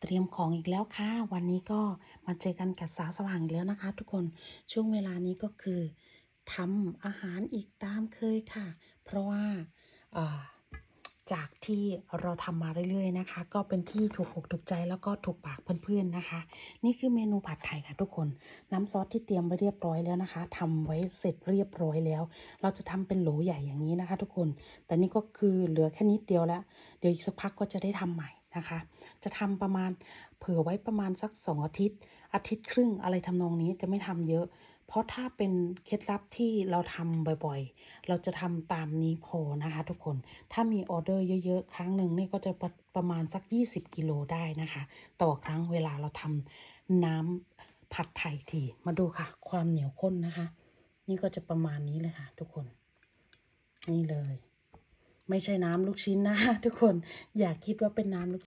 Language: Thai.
เตรียมของอีกแล้วค่ะ วันนี้ก็มาเจอกันกับสาวสว่างอีกแล้วนะคะ ทุกคนช่วงเวลานี้ก็คือทำอาหารอีกตามเคยค่ะ เพราะว่าจากที่เราทำมาเรื่อยๆนะคะ ก็เป็นที่ถูกอกถูกใจแล้วก็ถูกปากเพื่อนๆนะคะ นี่คือเมนูผัดไทยค่ะทุกคน น้ำซอสที่เตรียมไว้เรียบร้อยแล้วนะคะทำไว้เสร็จเรียบร้อยแล้ว เราจะทำเป็นโหลใหญ่อย่างนี้นะคะ ทุกคน แต่นี่ก็คือเหลือแค่นิดเดียวแล้ว เดี๋ยวอีกสักพักก็จะได้ทำใหม่ นะคะ จะทำประมาณเผื่อไว้ประมาณสักสองอาทิตย์ อาทิตย์ครึ่งอะไรทำนองนี้จะไม่ทำเยอะ เพราะถ้าเป็นเคล็ดลับที่เราทำบ่อยๆ เราจะทำตามนี้พอนะคะ ทุกคนถ้ามีออเดอร์เยอะๆ ครั้งหนึ่งนี่ก็จะประประมาณสัก 20 กิโลได้นะคะ ต่อครั้งเวลาเราทำน้ำผัดไทยทีมาดูค่ะ ความเหนียวข้นนะคะ นี่ก็จะประมาณนี้เลยค่ะ ทุกคน นี่เลย ไม่ใช่น้ำลูกชิ้นนะทุกคนอย่าคิดว่าเป็นน้ำลูก